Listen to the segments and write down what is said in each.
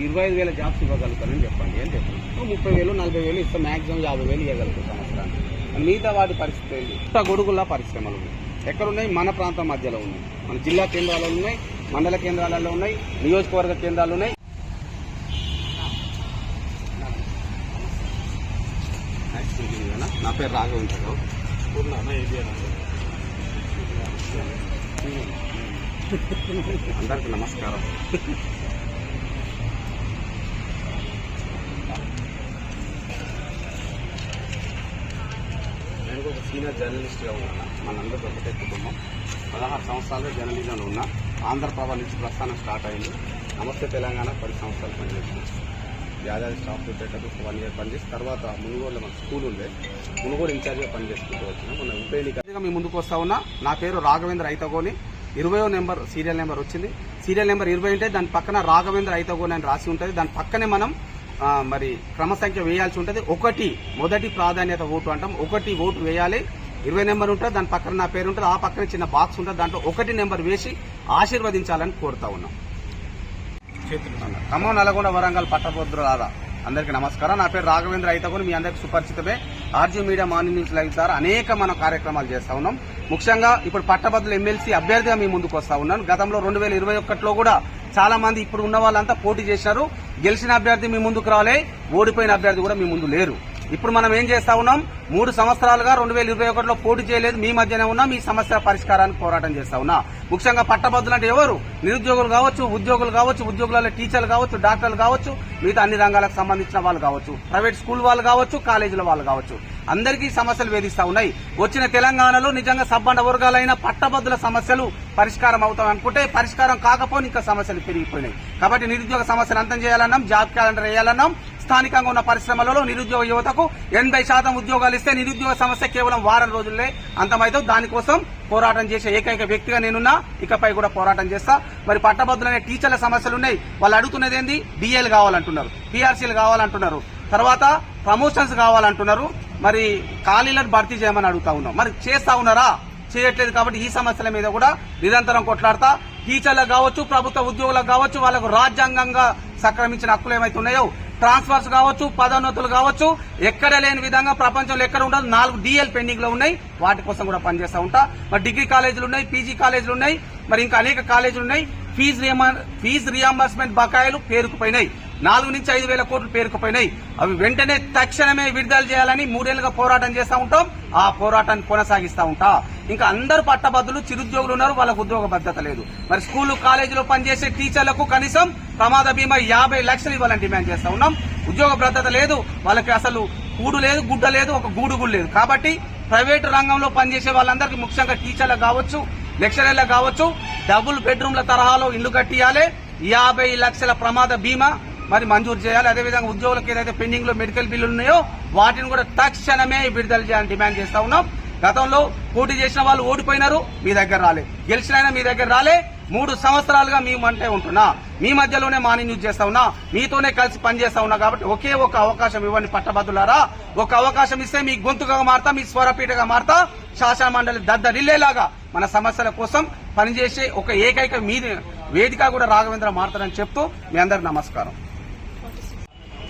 ఇరవై ఐదు వేల జాబ్స్ ఇవ్వగలుగుతారని చెప్పండి అని చెప్పండి. ముప్పై వేలు నలభై వేలు ఇస్తాం మాక్సిమం యాభై వేలు ఇవ్వగలుగుతాం సంవత్సరానికి. మిగతా వాటి పరిస్థితి ఏంటి? ఇంత గొడుగుల పరిశ్రమలు ఉన్నాయి. ఎక్కడున్నాయి? మన ప్రాంతం మధ్యలో ఉన్నాయి. మన జిల్లా కేంద్రాలలో ఉన్నాయి మండల కేంద్రాలలో ఉన్నాయి నియోజకవర్గ కేంద్రాలు ఉన్నాయి. నా పేరు రాఘవేంద్ర అందరికీ నమస్కారం. ఒక సీనియర్ జర్నలిస్ట్గా ఉన్నాను మనందరికీ ఒకటే కుటుంబం. పదహారు సంవత్సరాలు జర్నలిజంలో ఉన్నా. ఆంధ్రప్రభ నుంచి ప్రస్థానం స్టార్ట్ అయింది. నమస్తే తెలంగాణ పది సంవత్సరాలు పనిచేసిన యాదాద్రి స్టాఫ్ పెట్టేటప్పుడు వన్ ఇయర్ పనిచేసి తర్వాత మునుగోడులో మన స్కూల్ ఉండే. మునుగోడు ఇన్ఛార్జ్గా పనిచేసుకుంటూ వచ్చిన. మన ఉప ఎన్నికగా మీ ముందుకు వస్తా ఉన్నా. నా పేరు రాఘవేంద్ర అయితగోని ఇరవయో నెంబర్ సీరియల్ నెంబర్ వచ్చింది. సీరియల్ నెంబర్ ఇరవై ఉంటే దాని పక్కన రాఘవేంద్ర అయితగోని అని రాసి ఉంటుంది. దాని పక్కనే మనం మరి మరి క్రమసంఖ్య వేయాల్సి ఉంటుంది. ఒకటి మొదటి ప్రాధాన్యత ఓటు అంటాం. ఒకటి ఓటు వేయాలి. ఇరవై నెంబర్ ఉంటుంది దాని పక్కన నా పేరు ఉంటుంది ఆ పక్కన చిన్న బాక్స్ ఉంటుంది దాంట్లో ఒకటి నెంబర్ వేసి ఆశీర్వదించాలని కోరుతా ఉన్నాం. ఖమ్మం నల్గొండ వరంగల్ పట్టభద్రుల రాదా అందరికీ నమస్కారం. నా పేరు రాఘవేంద్ర అయితకొని మీ అందరికీ సుపరిచితమే. ఆర్జీ మీడియా మార్నింగ్ నుంచి లైవ్ ద్వారా అనేక మనం కార్యక్రమాలు చేస్తా ఉన్నాం. ముఖ్యంగా ఇప్పుడు పట్టభద్రుల ఎమ్మెల్సీ అభ్యర్థిగా మీ ముందుకు వస్తా ఉన్నాను. గతంలో రెండు వేల ఇరవై ఒకటిలో కూడా చాలా మంది ఇప్పుడు ఉన్న వాళ్ళంతా పోటీ చేశారు. గెలిచిన అభ్యర్థి మీ ముందుకు రాలే ఓడిపోయిన అభ్యర్థి కూడా మీ ముందు లేరు. ఇప్పుడు మనం ఏం చేస్తా ఉన్నాం? మూడు సంవత్సరాలుగా రెండు వేల ఇరవై ఒకటిలో పోటీ చేయలేదు మీ మధ్యనే ఉన్నా మీ సమస్య పరిష్కారానికి పోరాటం చేస్తా ఉన్నా. ముఖ్యంగా పట్టభద్రులు అంటే ఎవరు? నిరుద్యోగులు కావచ్చు ఉద్యోగులు కావచ్చు ఉద్యోగులలో టీచర్లు కావచ్చు డాక్టర్లు కావచ్చు మిగతా అన్ని రంగాలకు సంబంధించిన వాళ్ళు కావచ్చు ప్రైవేట్ స్కూల్ వాళ్ళు కావచ్చు కాలేజీల వాళ్ళు కావచ్చు. అందరికీ సమస్యలు వేధిస్తా ఉన్నాయి. వచ్చిన తెలంగాణలో నిజంగా సబ్బండ వర్గాలైన పట్టభద్రుల సమస్యలు పరిష్కారం అవుతాం అనుకుంటే పరిష్కారం కాకపోతే ఇంకా సమస్యలు పెరిగిపోయినాయి. కాబట్టి నిరుద్యోగ సమస్యను అంతం చేయాలన్నాం జాబ్ క్యాలెండర్ వేయాలన్నాం స్థానికంగా ఉన్న పరిశ్రమలలో నిరుద్యోగ యువతకు ఎనభై శాతం ఉద్యోగాలు ఇస్తే నిరుద్యోగ సమస్య కేవలం వారం రోజుల్లో అంతమైతే దానికోసం పోరాటం చేసే ఏకైక వ్యక్తిగా నేనున్నా. ఇకపై కూడా పోరాటం చేస్తా. మరి పట్టభద్రులనే టీచర్ల సమస్యలు ఉన్నాయి వాళ్ళు అడుగుతున్నది ఏంది? డిఏలు కావాలంటున్నారు. పీఆర్సీలు కావాలంటున్నారు. తర్వాత ప్రమోషన్స్ కావాలంటున్నారు. మరి ఖాళీలను భర్తీ చేయమని అడుగుతా ఉన్నాం. మరి చేస్తా ఉన్నారా? చేయట్లేదు కాబట్టి ఈ సమస్యల మీద కూడా నిరంతరం కొట్లాడతా. టీచర్లకు కావచ్చు ప్రభుత్వ ఉద్యోగులకు కావచ్చు వాళ్ళకు రాజ్యాంగంగా సక్రమించిన హక్కులు ఏమైతే ఉన్నాయో ట్రాన్స్ఫర్స్ కావచ్చు పదోన్నతులు కావచ్చు ఎక్కడ లేని విధంగా ప్రపంచంలో ఎక్కడ ఉండదు. నాలుగు డిఎల్ పెండింగ్లో ఉన్నాయి. వాటి కోసం కూడా పనిచేస్తూ ఉంటా. మరి డిగ్రీ కాలేజీలు ఉన్నాయి పీజీ కాలేజీలు ఉన్నాయి మరి ఇంకా అనేక కాలేజీలు ఉన్నాయి. ఫీజు ఫీజు రియంబర్స్మెంట్ బకాయిలు పేరుకుపోయినాయి. నాలుగు నుంచి ఐదు వేల కోట్లు పేరుకుపోయినాయి. అవి వెంటనే తక్షణమే విడుదల చేయాలని మూడేళ్ళుగా పోరాటం చేస్తా ఉంటాం. ఆ పోరాటాన్ని కొనసాగిస్తూ ఉంటా. ఇంకా అందరు పట్టభద్రులు చిరుద్యోగులు ఉన్నారు వాళ్ళకు ఉద్యోగ భద్రత లేదు. మరి స్కూలు కాలేజీలో పనిచేసే టీచర్లకు కనీసం ప్రమాద బీమా యాభై లక్షలు ఇవ్వాలని డిమాండ్ చేస్తూ ఉన్నాం. ఉద్యోగ భద్రత లేదు వాళ్ళకి అసలు కూడు లేదు గుడ్డ లేదు ఒక గూడు కూడా లేదు. కాబట్టి ప్రైవేటు రంగంలో పనిచేసే వాళ్ళందరికీ ముఖ్యంగా టీచర్లకు కావచ్చు లెక్చరర్లకు కావచ్చు డబుల్ బెడ్రూమ్ల తరహాలో ఇల్లు కట్టియాలి. యాభై లక్షల ప్రమాద బీమా మరి మంజూరు చేయాలి. అదేవిధంగా ఉద్యోగులకు ఏదైతే పెండింగ్లో మెడికల్ బిల్లులు ఉన్నాయో వాటిని కూడా తక్షణమే విడుదల చేయాలని డిమాండ్ చేస్తా ఉన్నాం. గతంలో పోటీ చేసిన వాళ్ళు ఓడిపోయినారు మీ దగ్గర రాలే. గెలిచిన మీ దగ్గర రాలే. మూడు సంవత్సరాలుగా మేమంటే ఉంటున్నా. మీ మధ్యలోనే మానింగ్ న్యూస్ చేస్తా ఉన్నా. మీతోనే కలిసి పనిచేస్తా ఉన్నా కాబట్టి ఒకే ఒక అవకాశం ఇవ్వండి పట్టభద్రులారా. ఒక అవకాశం ఇస్తే మీ గొంతుగా మారతా మీ స్వరపీఠగా మారతా. శాసన మండలి దద్దరిల్లేలాగా మన సమస్యల కోసం పనిచేసే ఒక ఏకైక మీ వేదిక కూడా రాఘవేంద్ర మారుతారని చెప్తూ మీ అందరు నమస్కారం.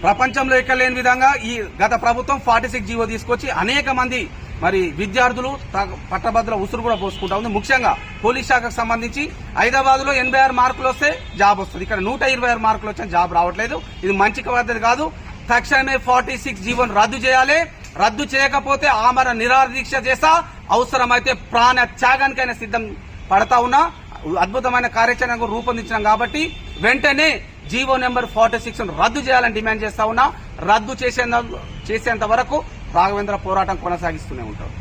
ప్రపంచంలో ఎక్కడ లేని విధంగా ఈ గత ప్రభుత్వం ఫార్టీ సిక్స్ జీవో తీసుకొచ్చి అనేక మంది మరి విద్యార్థులు త- పట్టభద్రుల ఉసురు కూడా పోసుకుంటా ఉంది. ముఖ్యంగా పోలీస్ శాఖకు సంబంధించి హైదరాబాద్లో ఎనభై ఆరు మార్కులు వస్తే జాబ్ వస్తుంది. ఇక్కడ నూట ఇరవై ఆరు మార్కులు వచ్చిన జాబ్ రావట్లేదు. ఇది మంచి పద్ధతి కాదు. తక్షణమే ఫార్టీ సిక్స్ జీవోను రద్దు చేయాలి. రద్దు చేయకపోతే ఆమర నిరాదీక్ష చేస్తా. అవసరమైతే ప్రాణ త్యాగానికైనా సిద్ధం పడతా ఉన్నా. అద్భుతమైన కార్యాచరణ రూపొందించినాం కాబట్టి వెంటనే జీవో నెంబర్ ఫార్టీ సిక్స్ రద్దు చేయాలని డిమాండ్ చేస్తా ఉన్నా రద్దు చేసేంత చేసేంత వరకు రాఘవేంద్ర పోరాటం కొనసాగిస్తూనే ఉంటారు.